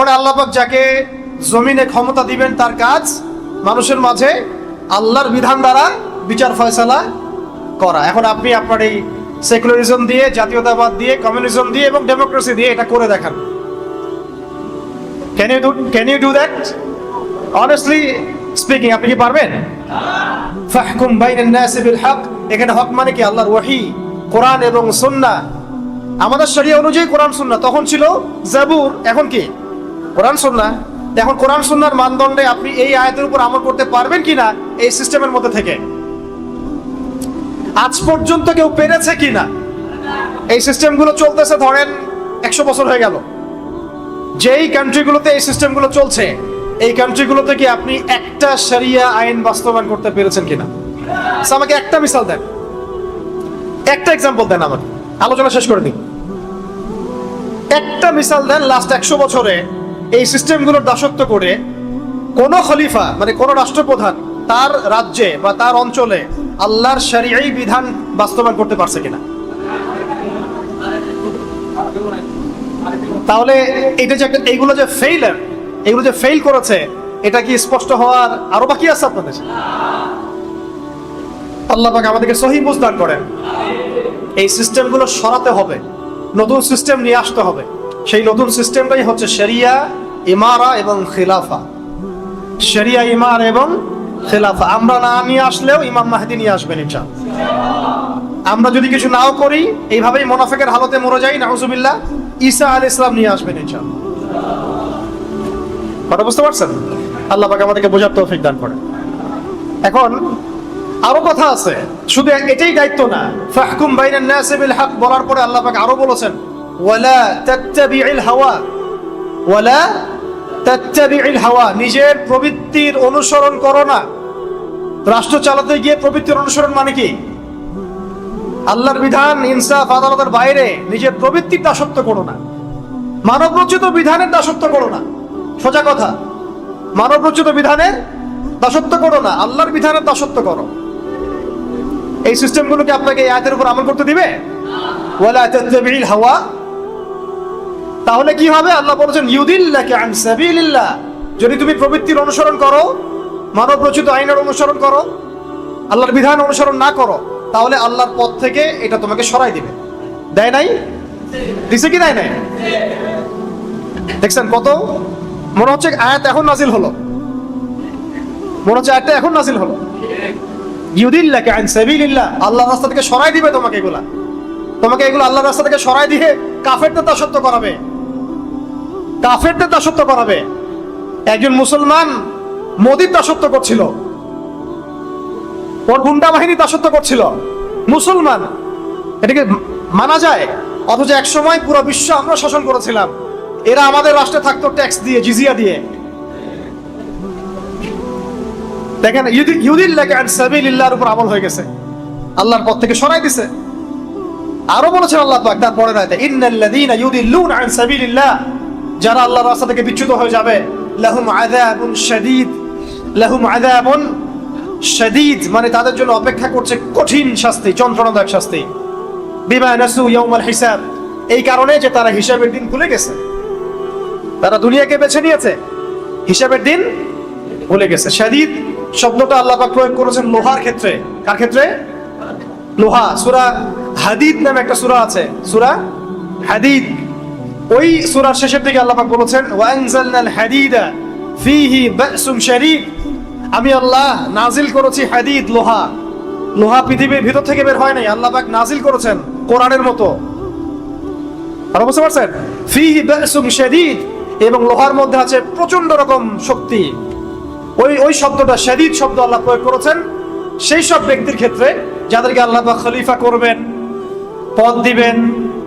মানে আল্লাপাক যাকে জমিনে ক্ষমতা দিবেন তার কাজ মানুষের মাঝে আল্লাহর বিধান দ্বারা বিচার ফয়সালা করা। এখন আপনি আপনার এই সেকুলারিজম দিয়ে, জাতীয়তাবাদ দিয়ে, কমিউনিজম দিয়ে এবং ডেমোক্রেসি দিয়ে এটা করে দেখান। Can you do can you do that honestly speaking আপনি কি পারবেন? ফাহকুম বাইনান নাস বিল হক। এখানে হক মানে কি? আল্লাহর ওয়াহি, কোরআন এবং সুন্নাহ। আমাদের শরিয়া অনুযায়ী কোরআন সুন্নাহ। তখন ছিল জাবুর, এখন কি? কোরআন সুন্নাহ? এখন কোরআন সুন্নাহর মানদণ্ডে আপনি এই আয়াতের উপর আমল করতে পারবেন কিনা এই সিস্টেমের মধ্যে থেকে? আজ পর্যন্ত কেউ পেরেছে কিনা? এই সিস্টেমগুলো চলতেছে, ধরেন, একশো বছর হয়ে গেল। যেই কান্ট্রিগুলোতে এই সিস্টেমগুলো চলছে, এই কান্ট্রিগুলোতে কি আপনি একটা শরিয়া আইন বাস্তবায়ন করতে পেরেছেন কিনা? আমাকে একটা মিসাল দেন। একটা এক্সাম্পল দেন আমাকে। আলোচনা শেষ করে দিন একটা মিসাল দেন লাস্ট একশো বছরে এই সিস্টেমগুলোর দাসত্ব করে কোন খলিফা মানে কোন রাষ্ট্রপ্রধান তার রাজ্যে বা তার অঞ্চলে আল্লাহর শরিয়াই বিধান বাস্তবায়ন করতে পারছে কিনা। তাহলে এটা যে একটা, এইগুলো যে ফেইলার এগুলো যে ফেল করেছে, এটা কি স্পষ্ট হওয়ার আরও বাকি আছে আপনাদের? আল্লাহ পাক আমাদেরকে সহি বুঝদান করেন। এই সিস্টেমগুলো সরাতে হবে, নতুন সিস্টেম নিয়ে আসতে হবে। সেই নতুন সিস্টেমটাই হচ্ছে শরিয়া ইমারা এবং খিলাফা। শরিয়া ইমার এবং খিলাফা। আমরা না নিয়ে আসলেও ইমাম মাহদি নিয়ে আসবেন ইনশা। আমরা যদি কিছু নাও করি, এইভাবেই মোনাফেকের হালতে মরে যাই, নাউজুবিল্লাহ। ঈসা আল ইসলাম নিয়ে আসবেন ইনশা। কথা বুঝতে পারছেন? আল্লাহ পাক আমাদেরকে বোঝার তৌফিক দান করেন। এখন আরও কথা আছে। শুধু এটাই দায়িত্ব না। ফাহকুম বাইনান নাসি বিল হক বলার পরে আল্লাহ পাক আরও বলেছেন, ওয়ালা তাত্তাবিউল হাওয়া, ওয়ালা তাত্তাবিউল হাওয়া, নিজের প্রবৃত্তির অনুসরণ করো না। রাষ্ট্র চালাতে গিয়ে প্রবৃত্তির অনুসরণ মানে কি? আল্লাহর বিধান, ইনসাফ, আদালতের বাইরে নিজের প্রবৃত্তির দাসত্ব করো না। মানব রচিত বিধানের দাসত্ব করো না। সোজা কথা মানব রচিত বিধানের দাসত্ব করো না, আল্লাহর বিধানের দাসত্ব করো। এই সিস্টেমগুলোকে আপনাকে এই আয়াতের উপর আমল করতে দিবে? ওয়ালা তাত্তাবিল হাওয়া তাহলে কি হবে? আল্লাহ বলেছেন, ইউদিল্লাকে আন সাবিলিল্লাহ। যদি তুমি প্রবৃত্তির অনুসরণ করো মানব রচিত আইনের অনুসরণ করো, আল্লাহর বিধান অনুসরণ না করো, তাহলে আল্লাহর পথ থেকে এটা তোমাকে সরাই দিবে। দেয় নাই? দিছে কি দেয় নাই? দেখছেন কত? মনে হচ্ছে আয়াত এখন নাজিল হলো। মনে হচ্ছে আয়াতটা এখন নাজিল হলো। ইউদিল্লাকে আইন সাবিলিল্লাহ। আল্লাহর রাস্তা থেকে সরাই দিবে তোমাকে এগুলা। তোমাকে এগুলো আল্লাহর রাস্তা থেকে সরাই দিয়ে কাফেরদের দাসত্ব করাবে। কাফেরদের দাসত্ব করাবে। একজন মুসলমান মোদির দাসত্ব করছিল। ওর গুন্ডা বাহিনী দাসত্ব করছিল। মুসলমান, এটাকে মানা যায়, অথচ এক সময় পুরো বিশ্ব আমরা শাসন করেছিলাম। এরা আমাদের রাষ্ট্রে থাকতো ট্যাক্স দিয়ে, জিজিয়া দিয়ে। দেখেন ইউদিল্লাকে আন সাবিলিল্লাহর উপর আমল হয়ে গেছে। আল্লাহর পথ থেকে সরাই দিছে। আরও বলেছেন আল্লাহ পাক তার পরে রাতে ইন্নাল্লাযীনা ইউদিল্লুনা আন সাবিলিল্লাহ। যারা আল্লাহর রাস্তা থেকে বিচ্যুত হয়ে যাবে, লাহুম আযাবুন শাদীদ, লাহুম আযাবুন শাদীদ মানে তাদের জন্য অপেক্ষা করছে কঠিন শাস্তি, যন্ত্রণাদায়ক শাস্তি। বিমা নাসু ইয়াউমাল হিসাব, এই কারণে যে তারা হিসাবের দিন ভুলে গেছে। তারা দুনিয়াকে বেছে নিয়েছে, হিসাবের দিন ভুলে গেছে। শাদীদ শব্দটা আল্লাহ পাক প্রয়োগ করেছেন লোহার ক্ষেত্রে। কার ক্ষেত্রে? লোহা। সুরা হাদিদ নামে একটা সুরা আছে। সুরা হাদিদ। ওই সুরার শেষের দিকে আল্লাহ পাক বলেছেন ওয়ানজালনাল হাদিদা ফিহি বাসুন শারীদ আমি আল্লাহ নাজিল করেছি হাদিদ, লোহা। লোহা পৃথিবীর ভিতর থেকে বের হয় নাই, আল্লাহ পাক নাজিল করেছেন কোরআনের মতো। আর বুঝতে পারছেন? ফিহি বাসুন শারীদ এবং লোহার মধ্যে আছে প্রচণ্ড রকম শক্তি। ওই ওই শব্দটা শাদীদ শব্দ আল্লাহ প্রয়োগ করেছেন। সেই সব ব্যক্তির ক্ষেত্রে যাদেরকে আল্লাহ খলিফা করবেন, পদ দিবেন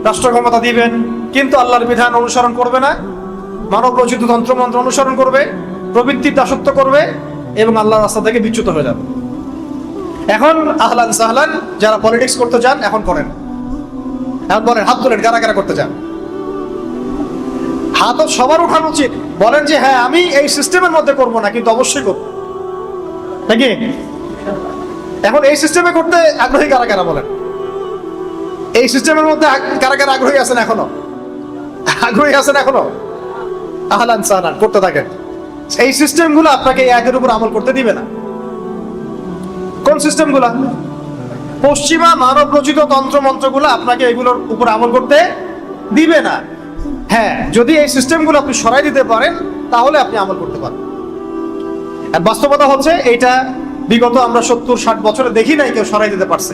রাষ্ট্র ক্ষমতা দিবেন কিন্তু আল্লাহর বিধান অনুসরণ করবে না। মানব রচিত তন্ত্রমন্ত্র অনুসরণ করবে প্রবৃত্তির দাসত্ব করবে এবং আল্লাহর রাস্তা থেকে বিচ্যুত হয়ে যাবে। এখন আহলান সাহলান, যারা পলিটিক্স করতে চান এখন করেন। এখন বলেন, হাত তোলেন, কারা করতে চান হাত সবার উঠানো উচিত। বলেন যে হ্যাঁ আমি এই সিস্টেমের মধ্যে করব না, কিন্তু অবশ্যই করব। নাকি? এখন এই সিস্টেমে করতে আগ্রহী কারা কারা বলেন? এই সিস্টেমের মধ্যে কারা কারা আগ্রহী আছেন এখনও? আগ্রহী আছেন এখনও? আহলান সাহলান করতে থাকেন। এই সিস্টেমগুলো আপনাকে আয়াতের উপর আমল করতে দিবে না। কোন সিস্টেমগুলো পশ্চিমা মানব রচিত তন্ত্র মন্ত্রগুলো আপনাকে এগুলোর উপর আমল করতে দিবে না। হ্যাঁ যদি এই সিস্টেমগুলো আপনি সরাই দিতে পারেন, তাহলে আপনি আমল করতে পারেন। বাস্তবতা হচ্ছে, এইটা বিগত আমরা সত্তর, ষাট বছরে দেখি নাই কেউ সরাই দিতে পারছে।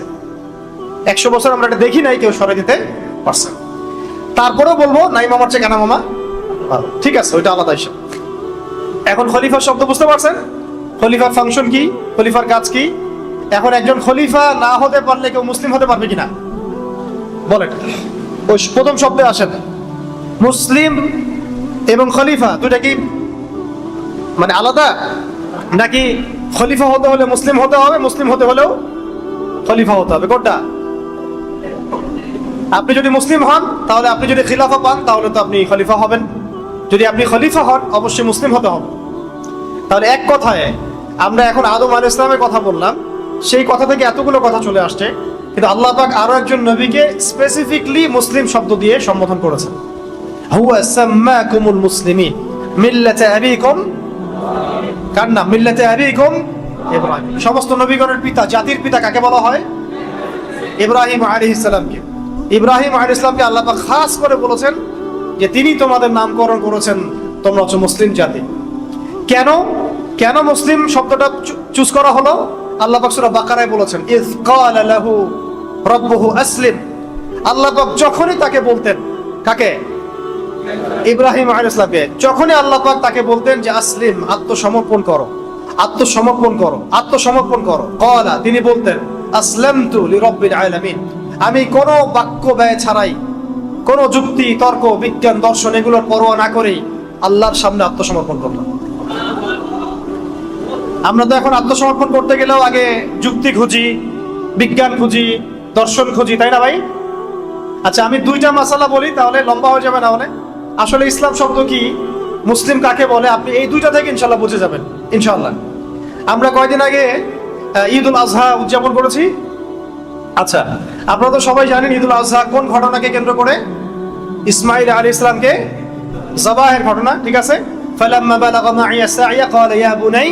একশো বছর আমরা এটা দেখি নাই কেউ সরাই দিতে পারছে তারপরেও বলব নাই মামার চেয়ে মামা। ভালো। ঠিক আছে, ওইটা আলাদা হিসাব। এখন খলিফার শব্দ বুঝতে পারছেন? খলিফার ফাংশন কি? খলিফার কাজ কি? এখন একজন খলিফা না হতে পারলে কেউ মুসলিম হতে পারবে কিনা? বলেন। ওই প্রথম শব্দে আসেন। মুসলিম এবং খলিফা দুটা কি? মানে আলাদা? নাকি খলিফা হতে হলে মুসলিম হতে হবে, মুসলিম হতে হলেও খলিফা হতে হবে, কোনটা? আপনি যদি মুসলিম হন, তাহলে আপনি যদি খিলাফা পান, তাহলে তো আপনি খলিফা হবেন। যদি আপনি খলিফা হন, অবশ্যই মুসলিম হতে হবে। তাহলে এক কথায়, আমরা এখন আদম আল ইসলামের কথা বললাম। সেই কথা থেকে এতগুলো কথা চলে আসছে। কিন্তু আল্লাহ পাক আরও একজন নবীকে স্পেসিফিকলি মুসলিম শব্দ দিয়ে সম্বোধন করেছেন। হুয়া কার সমস্ত নবীগণের পিতা, জাতির পিতা কাকে বলা হয়? ইব্রাহিম আলাইহিস সালামকে। ইব্রাহিম আলাইহিস ইসলামকে আল্লাহ খাস করে বলেছেন যে তিনি তোমাদের নামকরণ করেছেন, তোমরা হচ্ছে মুসলিম জাতি। কেন? কেন মুসলিম শব্দটা চুজ করা হলো? আল্লাহ পাক বাকারায় বলেছেন আসলিম। আল্লাহ পাক যখনই তাকে বলতেন, কাকে? ইব্রাহিম আলাইহিস সালামকে। যখনই আল্লাহ তাকে বলতেন যে, আসলিম, আত্মসমর্পণ করো আত্মসমর্পণ করো আত্মসমর্পণ করো। ক্বালা, তিনি বলতেন, আসলামতু লিরাব্বিল আলামিন। আমি কোনো বাক্য ব্যয় ছাড়াই, কোনো যুক্তি, তর্ক, বিজ্ঞান, দর্শন এগুলোর পরোয়া না করেই আল্লাহর সামনে আত্মসমর্পণ করলাম। আমরা তো এখন আত্মসমর্পণ করতে গেলেও আগে যুক্তি খুঁজি, বিজ্ঞান খুঁজি, দর্শন খুঁজি, তাই না ভাই? আচ্ছা আমি দুইটা মাসালা বলি, তাহলে লম্বা হয়ে যাবে না হলে। আসলে ইসলাম শব্দ কি? মুসলিম কাকে বলে? আপনি এই দুইটা থেকে ইনশাল্লাহ বুঝে যাবেন, ইনশাল্লাহ। আমরা কয়দিন আগে ঈদ উল আজহা উদযাপন করেছি? আচ্ছা আপনারা তো সবাই জানেন ঈদ উল আজহা কোন ঘটনাকে কেন্দ্র করে ইসমাইল আলী ইসলামকে জবাহের ঘটনা ঠিক আছে فلما بلغ معي السعي قال يا بني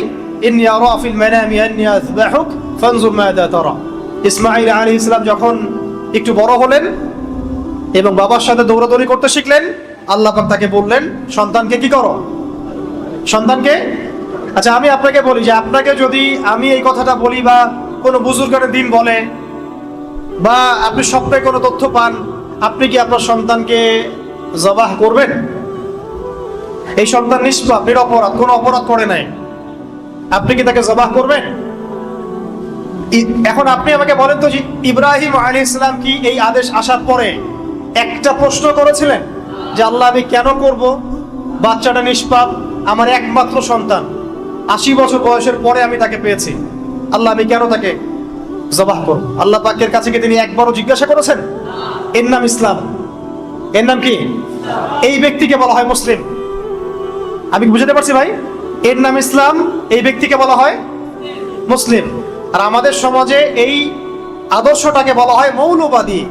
إني أرى في المنام أني أذبحك فانظر ماذا ترى ইসমাইল আলী ইসলাম যখন একটু বড় হলেন এবং বাবার সাথে দৌড়াদৌড়ি করতে শিখলেন আল্লাহ পাক তাকে বললেন সন্তানকে কি করো সন্তানকে আচ্ছা আমি আপনাকে বলি যে আপনাকে যদি আমি এই কথাটা বলি বা কোনো বুজুর্গের দিন বলে বা আপনি স্বপ্নে কোনো তথ্য পান, আপনি কি আপনার সন্তানকে জবাহ করবেন? এই সন্তান নিষ্পাপ, নিরপরাধ, কোনো অপরাধ করে নাই। আপনি কি তাকে জবাহ করবেন? এখন আপনি আমাকে বলেন তো ইব্রাহিম আলী ইসলাম কি এই আদেশ আসার পরে একটা প্রশ্ন করেছিলেন যে, আল্লাহ, আমি কেন করব? বাচ্চাটা নিষ্পাপ, আমার একমাত্র সন্তান। আশি বছর বয়সের পরে আমি তাকে পেয়েছি। আল্লাহ, আমি কেন তাকে জবাহ করব আল্লাহ পাকের কাছে কি তিনি একবারও জিজ্ঞাসা করেছেন, এর নাম ইসলাম? এর নাম কি? এই ব্যক্তিকে বলা হয় মুসলিম। আমি বুঝাতে পারছি ভাই? এর নাম ইসলাম, এই ব্যক্তিকে বলা হয় মুসলিম। আর আমাদের সমাজে এই আদর্শটাকে বলা হয় মৌলবাদী।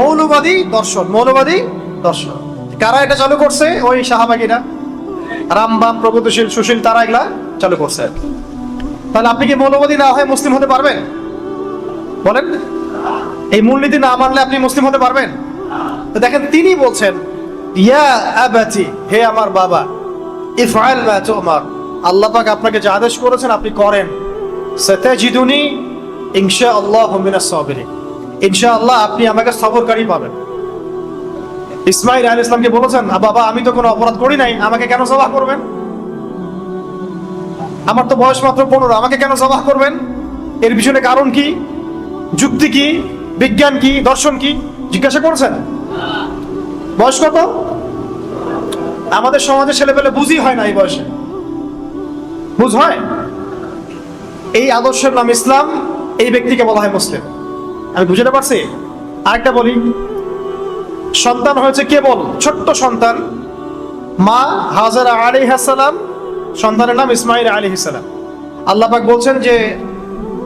মৌলবাদী দর্শন মৌলবাদী দর্শন। কারা এটা চালু করছে? ওই শাহবাগীরা রামবাম, প্রগতিশীল, সুশীল, তারা এগুলা চালু করছে আর কি। তাহলে আপনি কি মৌলবাদী না হয়ে মুসলিম হতে পারবেন? বলেন। এই মূলনীতি না মানলে আপনি মুসলিম হতে পারবেন? তো দেখেন, তিনি বলছেন, ইয়া আবাতি, হে আমার বাবা, ইফআল মা তুমার। আল্লাহ পাক আপনাকে যে আদেশ করেছেন, আপনি করেন। সাতাজিদুনি ইনশাআল্লাহ মিনাস সাবিরিন। ইনশাআল্লাহ আপনি আমাকে সবরকারী পাবেন। ইসমাইল আলাইহিস ইসলামকে বলেছেন, "আ বাবা, আমি তো কোনো অপরাধ করি নাই, আমাকে কেন জবাহ করবেন? আমার তো বয়স মাত্র পনেরো, আমাকে কেন জবাহ করবেন? এর পিছনে কারণ কি? যুক্তি কি? বিজ্ঞান কি? দর্শন কি? জিজ্ঞাসা করছেন? বয়স কত? আমাদের সমাজে ছেলেপেলে বুঝই হয় না এই বয়সে। বুঝ হয়? এই আদর্শের নাম ইসলাম, এই ব্যক্তিকে বলা হয় মুসলিম। আমি বুঝতে পারছি? আরেকটা বলি। সন্তান হয়েছে কেবল ছোট্ট সন্তান। মা হাজারা আলী হাসালাম সন্তানের নাম ইসমাইল আলী হাসালাম আল্লাহ পাক বলছেন যে,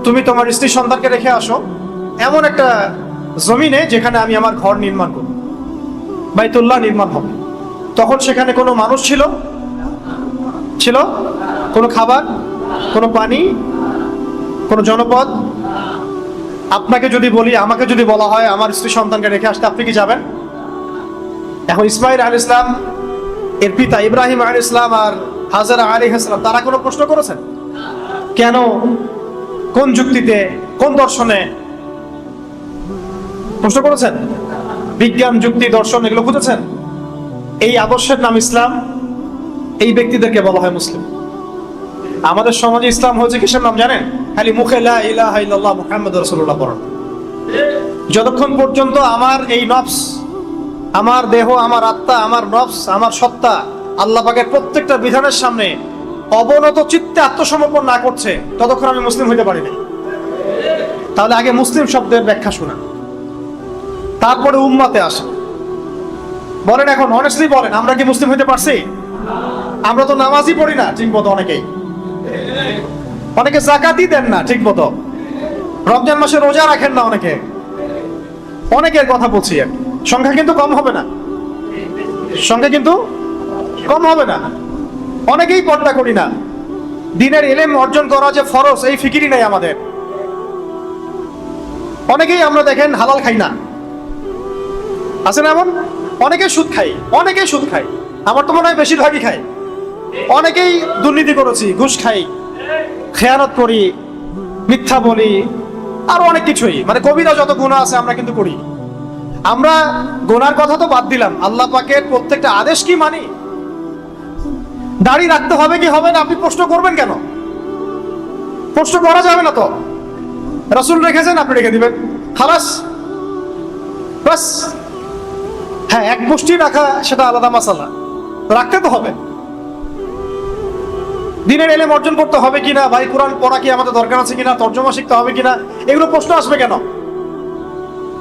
তুমি তোমার স্ত্রী সন্তানকে রেখে আসো, এমন একটা জমিনে যেখানে আমি আমার ঘর নির্মাণ করব, বাইতুল্লাহ নির্মাণ হবে। তখন সেখানে কোনো মানুষ ছিল? ছিল? কোনো খাবার? কোনো পানি? কোনো জনপদ? আপনাকে যদি বলি, আমাকে যদি বলা হয়, আমার স্ত্রী সন্তানকে রেখে আসতে আপনি কি যাবেন? এখন ইসমাইল আল ইসলাম এর পিতা ইব্রাহিম আল ইসলাম আর হাজারা আলী ইসলাম তারা কোনো প্রশ্ন করেছেন? কেন? কোন যুক্তিতে, কোন দর্শনে? প্রশ্ন করেছেন? বিজ্ঞান, যুক্তি, দর্শন, এগুলো খুঁজেছেন এই আদর্শের নাম ইসলাম, এই ব্যক্তিদেরকে বলা হয় মুসলিম। আমাদের সমাজে ইসলাম হয়েছে কিসের নাম জানেন? খালি মুখে মুহাম্মদ যতক্ষণ পর্যন্ত আমার এই নফস, আমার দেহ, আমার আত্মা, আমার নফস, আমার সত্তা আল্লাহ পাকের প্রত্যেকটা বিধানের সামনে অবনত চিত্তে আত্মসমর্পণ না করছে, ততক্ষণ আমি মুসলিম হইতে পারি না তাহলে আগে মুসলিম শব্দের ব্যাখ্যা শোনা। তারপরে উম্মাতে আসে। বলেন এখন অনেস্টলি বলেন, আমরা কি মুসলিম হইতে পারছি? আমরা তো নামাজই পড়ি না, ঠিক মতো অনেকেই। অনেকে জাকাতই দেন না, ঠিক মতো। রমজান মাসে রোজা রাখেন না অনেকে। অনেকের কথা বলছি সংখ্যা কিন্তু কম হবে না। সংখ্যা কিন্তু কম হবে না। অনেকেই পর্দা করি না। দিনের এলেম অর্জন করা যে ফরজ, এই ফিকিরই নাই আমাদের। অনেকেই আমরা দেখেন হালাল খাই না। আছে না এমন? অনেকে সুদ খাই অনেকেই সুদ খাই আমার তো মনে হয় বেশিরভাগই খাই অনেকেই দুর্নীতি করেছি, ঘুষ খাই, খেয়ানত করি, মিথ্যা বলি, আরও অনেক কিছুই। মানে কবিরা যত গুণা আছে আমরা কিন্তু করি। আমরা গোনার কথা তো বাদ দিলাম। আল্লাহ পাকের প্রত্যেকটা আদেশ কি মানি? দাড়ি রাখতে হবে কি হবে না? আপনি প্রশ্ন করবেন কেন? প্রশ্ন করা যাবে না তো। রসুল রেখেছেন, আপনি রেখে দিবেন। খালাস। বাস। হ্যাঁ এক মুষ্টি রাখা সেটা আলাদা মাসালা। রাখতে তো হবে। দিনের এলেম অর্জন করতে হবে কিনা ভাই, কোরআন পড়া কি আমাদের দরকার আছে কিনা তর্জমা শিখতে হবে কিনা এগুলো প্রশ্ন আসবে কেন?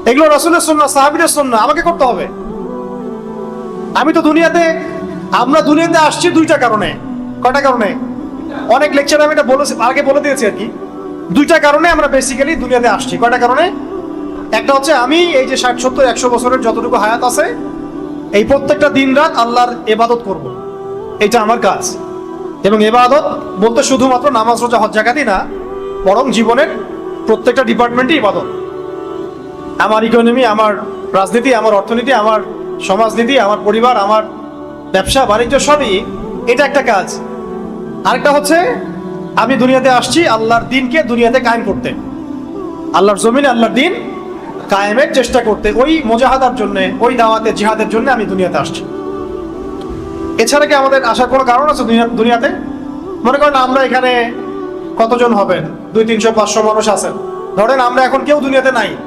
এগুলো রসুলের সন্না সাহাবিদের সন্না আমাকে করতে হবে। আমি তো দুনিয়াতে আমরা দুনিয়াতে আসছি দুইটা কারণে। কটা কারণে? অনেক লেকচার আমি এটা বলেছি আগে বলে দিয়েছি আর কি। দুইটা কারণে আমরা বেসিক্যালি দুনিয়াতে আসছি। কয়টা কারণে? একটা হচ্ছে আমি এই যে ষাট, সত্তর, একশো বছরের যতটুকু হায়াত আছে, এই প্রত্যেকটা দিন রাত আল্লাহর এবাদত করব। এটা আমার কাজ। এবং এবাদত বলতে শুধুমাত্র নামাজ, রোজা, হজ জাকাতই না, বরং জীবনের প্রত্যেকটা ডিপার্টমেন্টই ইবাদত। আমার ইকোনমি আমার রাজনীতি, আমার অর্থনীতি, আমার সমাজনীতি, আমার পরিবার, আমার ব্যবসা, বাণিজ্য সবই এটা একটা কাজ। আরেকটা হচ্ছে, আমি দুনিয়াতে আসছি আল্লাহর দিনকে দুনিয়াতে কায়েম করতে। আল্লাহর জমিনে আল্লাহর দিন কায়েমের চেষ্টা করতে। ওই মোজাহাদার জন্য, ওই দাওয়াতে, জিহাদের জন্য আমি দুনিয়াতে আসছি। এছাড়া কি আমাদের আসার কোনো কারণ আছে দুনিয়া- দুনিয়াতে? মনে করেন আমরা এখানে কতজন হবেন? দুই, তিনশো, পাঁচশো মানুষ আছেন। ধরেন আমরা এখন কেউ দুনিয়াতে নাই।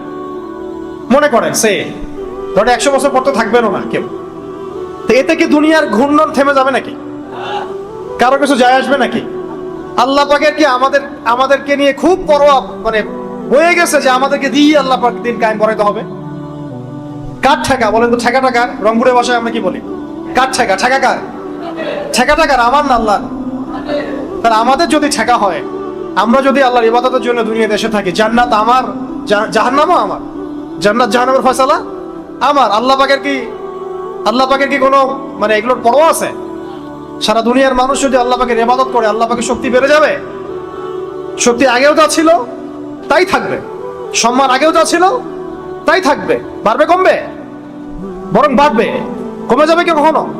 মনে করেন, সে। ধরেন একশো বছর পর তো থাকবেনও না কেউ। তো এতে কি দুনিয়ার ঘূর্ণন থেমে যাবে নাকি? কারও কিছু যায় আসবে নাকি? আল্লাহ পাকের কি আমাদের, আমাদেরকে নিয়ে খুব বড় মানে হয়ে গেছে যে আমাদেরকে দিয়ে আল্লাহ পাক দিন কায়েম করাইতে হবে? কার ঠেকা? বলেন তো ঠেকা টাকার রংপুরের ভাষায় আমরা কি বলি? কার ঠেকা? ঠেকা কার? ঠেকা টাকার আমার না আল্লাহ তাহলে আমাদের যদি ঠেকা হয়, আমরা যদি আল্লাহর ইবাদতের জন্য দুনিয়াতে এসে থাকি, জান্নাত আমার জাহান্নামও আমার। জান্নাত জাহান্নামের ফয়সালা আমার। আল্লাহ পাকের কি আল্লাহ পাকের কি কোনো মানে এগুলোর পরোয়া আছে? সারা দুনিয়ার মানুষ যদি আল্লাহ পাকের ইবাদত করে, আল্লাহ পাকের শক্তি বেড়ে যাবে? শক্তি আগেও যা ছিল, তাই থাকবে। সম্মান আগেও যা ছিল, তাই থাকবে। বাড়বে, কমবে? বরং বাড়বে। কমে যাবে কি কখনো?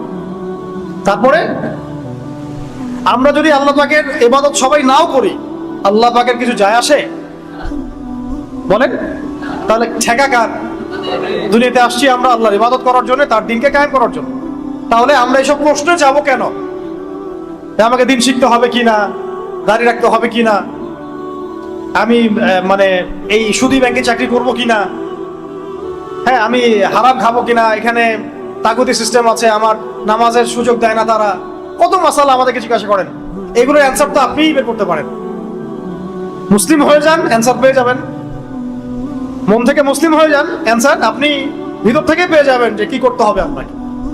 তারপরে, আমরা যদি আল্লাহ পাকের ইবাদত সবাই নাও করি, আল্লাহ পাকের কিছু যায় আসে? বলেন, তাহলে ঠেকা কার? দুনিয়াতে আসছি আমরা আল্লাহর ইবাদত করার জন্য, তার দিনকে কায়েম করার জন্য। তাহলে আমরা এইসব প্রশ্নে যাব কেন? আমাকে দিন শিখতে হবে কিনা দাঁড়িয়ে রাখতে হবে কিনা আমি মানে এই সুদী ব্যাংকে চাকরি করব কিনা হ্যাঁ আমি হারাম খাব কিনা এখানে তাগুতি সিস্টেম আছে, আমার নামাজের সুযোগ দেয় না তারা। কত মাসালা আমাদেরকে জিজ্ঞাসা করেন? এগুলোর অ্যান্সার তো আপনিই বের করতে পারেন। মুসলিম হয়ে যান অ্যান্সার পেয়ে যাবেন। মন থেকে মুসলিম হয়ে যান। অ্যান্সার আপনি ভিতর থেকে পেয়ে যাবেন যে কি করতে হবে আপনাকে।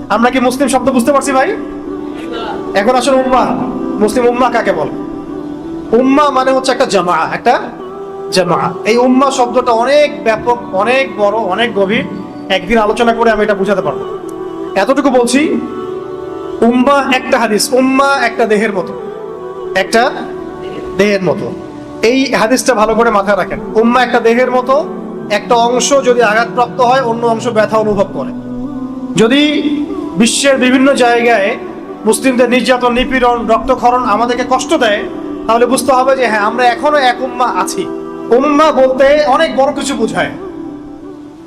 আমরা কি মুসলিম শব্দ বুঝতে পারছি ভাই? এখন আসলে উম্মা মুসলিম উম্মা কাকে বলে? উম্মা মানে হচ্ছে একটা জামা একটা জামা। এই উম্মা শব্দটা অনেক ব্যাপক, অনেক বড়, অনেক গভীর। একদিন আলোচনা করে আমি এটা বুঝাতে পারব। এতটুকু বলছি উম্মা একটা হাদিস উম্মা একটা দেহের মতো। একটা দেহের মতো। এই হাদিসটা ভালো করে মাথায় রাখেন। উম্মা একটা দেহের মতো একটা অংশ যদি আঘাতপ্রাপ্ত হয়, অন্য অংশ ব্যথা অনুভব করে। যদি বিশ্বের বিভিন্ন জায়গায় মুসলিমদের নির্যাতন, নিপীড়ন, রক্তক্ষরণ আমাদেরকে কষ্ট দেয়, তাহলে বুঝতে হবে যে হ্যাঁ আমরা এখনও এক উম্মা আছি। উম্মা বলতে অনেক বড় কিছু বোঝায়।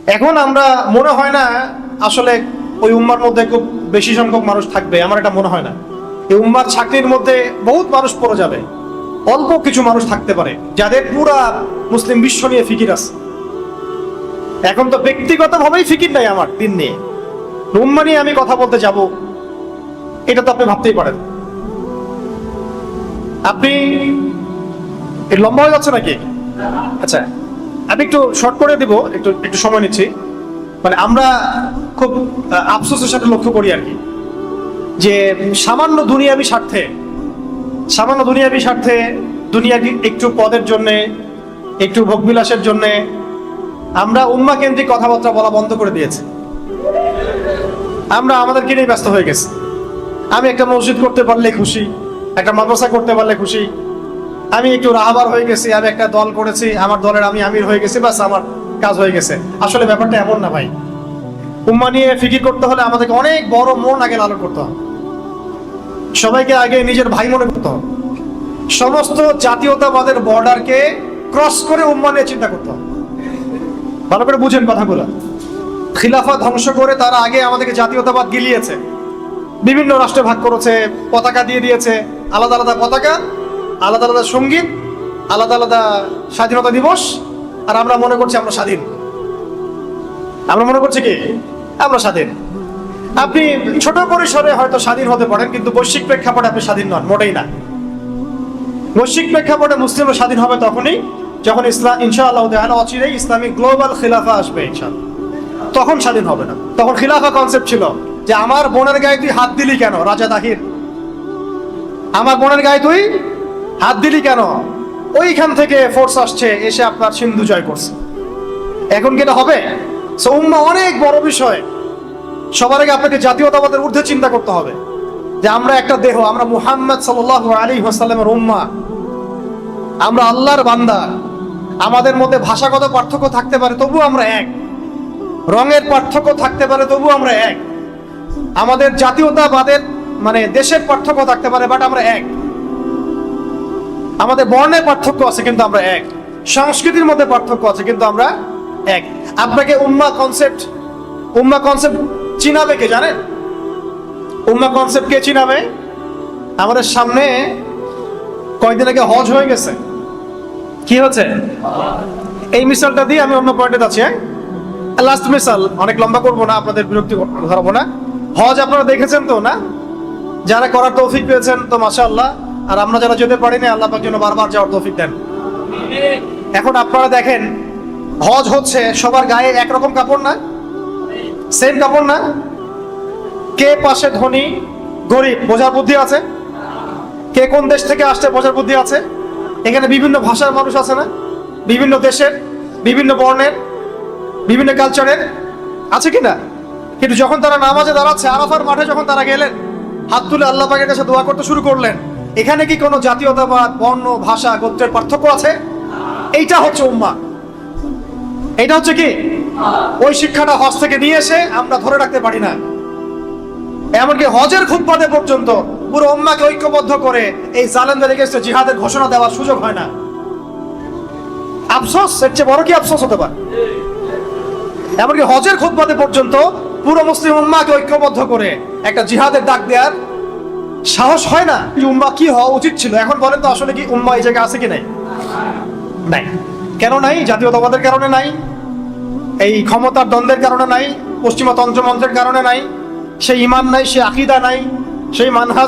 এখন আমরা, মনে হয় না, আসলে ওই উম্মার মধ্যে খুব বেশি সংখ্যক মানুষ থাকবে, আমার এটা মনে হয় না। এই উম্মার ছাকরির মধ্যে বহুত মানুষ পড়ে যাবে। অল্প কিছু মানুষ থাকতে পারে, যাদের পুরা মুসলিম বিশ্ব নিয়ে ফিকির আছে। এখন তো ব্যক্তিগতভাবেই ফিকির নাই আমার দিন নিয়ে। উম্মা নিয়ে আমি কথা বলতে যাব। এটা তো আপনি ভাবতেই পারেন। আপনি লম্বা হয়ে যাচ্ছে নাকি? আচ্ছা আমি একটু শর্ট করে দিব, একটু একটু সময় নিচ্ছি। মানে আমরা খুব আফসোসের সাথে লক্ষ্য করি আর কি। যে সামান্য দুনিয়াবি স্বার্থে, সামান্য দুনিয়াবি স্বার্থে দুনিয়াকে একটু পদের জন্যে, একটু ভোগবিলাসের জন্যে আমরা উম্মা কেন্দ্রিক কথাবার্তা বলা বন্ধ করে দিয়েছি। আমরা আমাদেরকে নিয়ে ব্যস্ত হয়ে গেছি? আমি একটা মসজিদ করতে পারলে খুশি, একটা মাদ্রাসা করতে পারলে খুশি। আমি একটু রাহাবার হয়ে গেছি, আমি একটা দল করেছি, আমার দলের আমি আমির হয়ে গেছি বাস আমার কাজ হয়ে গেছে। আসলে ব্যাপারটা এমন না ভাই। উম্মা নিয়ে ফিকির করতে হলে আমাদেরকে অনেক বড় মন আগে লালন করতে হবে। সবাইকে আগে নিজের ভাই মনে করতে হবে। সমস্ত জাতীয়তাবাদের বর্ডারকে ক্রস করে উম্মা নিয়ে চিন্তা করতে হবে। ভালো করে বুঝেন কথাগুলো। খিলাফা ধ্বংস করে তারা আগে আমাদেরকে জাতীয়তাবাদ গিলিয়েছে। বিভিন্ন রাষ্ট্রে ভাগ করেছে, পতাকা দিয়ে দিয়েছে, আলাদা আলাদা পতাকা, আলাদা আলাদা সংগীত, আলাদা আলাদা স্বাধীনতা দিবস, আর আমরা মনে করছি আমরা স্বাধীন। আমরা মনে করছি কি? আমরা স্বাধীন। আপনি ছোট পরিসরে হয়তো স্বাধীন হতে পারেন, কিন্তু বৈশ্বিক প্রেক্ষাপটে আপনি স্বাধীন নন, মোটেই না। বৈশ্বিক প্রেক্ষাপটে মুসলিমরা স্বাধীন হবে তখনই যখন ইসলাম, ইনশাআল্লাহ তাআলা অচিরেই ইসলামিক গ্লোবাল খিলাফা আসবে, ইনশাআল্লাহ। তখন স্বাধীন হবে না। তখন খিলাফা কনসেপ্ট ছিল যে আমার বোনের গায়ে তুই হাত দিলি কেন, রাজা দাহির আমার বোনের গায়ে তুই হাত দিলি কেন? ওইখান থেকে ফোর্স আসছে, এসে আপনার সিন্ধু জয় করছে। এখন কি এটা হবে? উম্মা, অনেক বড় বিষয়। সবার আগে আপনাকে জাতীয়তাবাদের ঊর্ধ্বে চিন্তা করতে হবে। যে আমরা একটা দেহ, আমরা মুহাম্মদ সাল্লাহ আলী হাসাল্লামের উম্মা। আমরা আল্লাহর বান্দা। আমাদের মধ্যে ভাষাগত পার্থক্য থাকতে পারে, তবু আমরা এক। রঙের পার্থক্য থাকতে পারে, তবু আমরা এক। আমাদের জাতীয়তাবাদের মানে দেশের পার্থক্য থাকতে পারে বাট আমরা এক। আমাদের বর্ণের পার্থক্য আছে, কিন্তু আমরা এক। সংস্কৃতির মধ্যে পার্থক্য আছে, কিন্তু আমরা এক। আপনাকে উম্মা কনসেপ্ট উম্মা কনসেপ্ট চিনাবে কে, জানেন? উম্মা কনসেপ্ট কে চিনাবে? আমাদের সামনে কয়েকদিন আগে হজ হয়ে গেছে। কি হচ্ছে? এই মিসালটা দিয়ে আমি অন্য পয়েন্টে যাচ্ছি হ্যাঁ? লাস্ট মিসাল অনেক লম্বা করব না, আপনাদের বিরক্তি ধরবো না। হজ আপনারা দেখেছেন তো, না? যারা করার তৌফিক পেয়েছেন তো, মাশাআল্লাহ। আর আমরা যারা যেতে পারিনি, আল্লাহ যেন বারবার যাওয়ার তৌফিক দেন। এখন আপনারা দেখেন, হজ হচ্ছে, সবার গায়ে একরকম কাপড় না? সেম কাপড় না? কে পাশে ধনী, গরিব, বোঝার বুদ্ধি আছে? কে কোন দেশ থেকে আসছে, বোঝার বুদ্ধি আছে? এখানে বিভিন্ন ভাষার মানুষ আছে না? বিভিন্ন দেশের, বিভিন্ন বর্ণের, বিভিন্ন কালচারের আছে কি না? কিন্তু যখন তারা নামাজে দাঁড়াচ্ছে, আরাফার মাঠে যখন তারা গেলেন, হাত তুলে আল্লাহ পাকের কাছে দোয়া করতে শুরু করলেন, এখানে কি কোনো জাতীয়তাবাদ, বর্ণ, ভাষা, গোত্রের পার্থক্য আছে? এইটা হচ্ছে উম্মা। এটা হচ্ছে কি? ওই শিক্ষাটা হজ থেকে নিয়ে এসে আমরা ধরে রাখতে পারি না। এমনকি হজের খুতবাতে পর্যন্ত পুরো উম্মাকে ঐক্যবদ্ধ করে এই জালেমদের এগেস্টে জিহাদের ঘোষণা দেওয়ার সুযোগ হয় না। আফসোস? এর চেয়ে বড় কি আফসোস হতে পারে? এমনকি হজের খুতবাতে পর্যন্ত পুরো মুসলিম উম্মাকে ঐক্যবদ্ধ করে একটা জিহাদের ডাক দেওয়ার সাহস হয় না উম্মা কি হওয়া উচিত ছিল। এখন বলেন তো আসলে কি উম্মা এই জায়গায় আছে কি নাই? নাই। কেন নাই? জাতীয়তাবাদের কারণে নাই? এই ক্ষমতার দ্বন্দ্বের কারণে নাই? পশ্চিমা তন্ত্রমন্ত্রের কারণে নাই? সেই ইমান নাই সে আকিদা নাই? সেই মানহাজ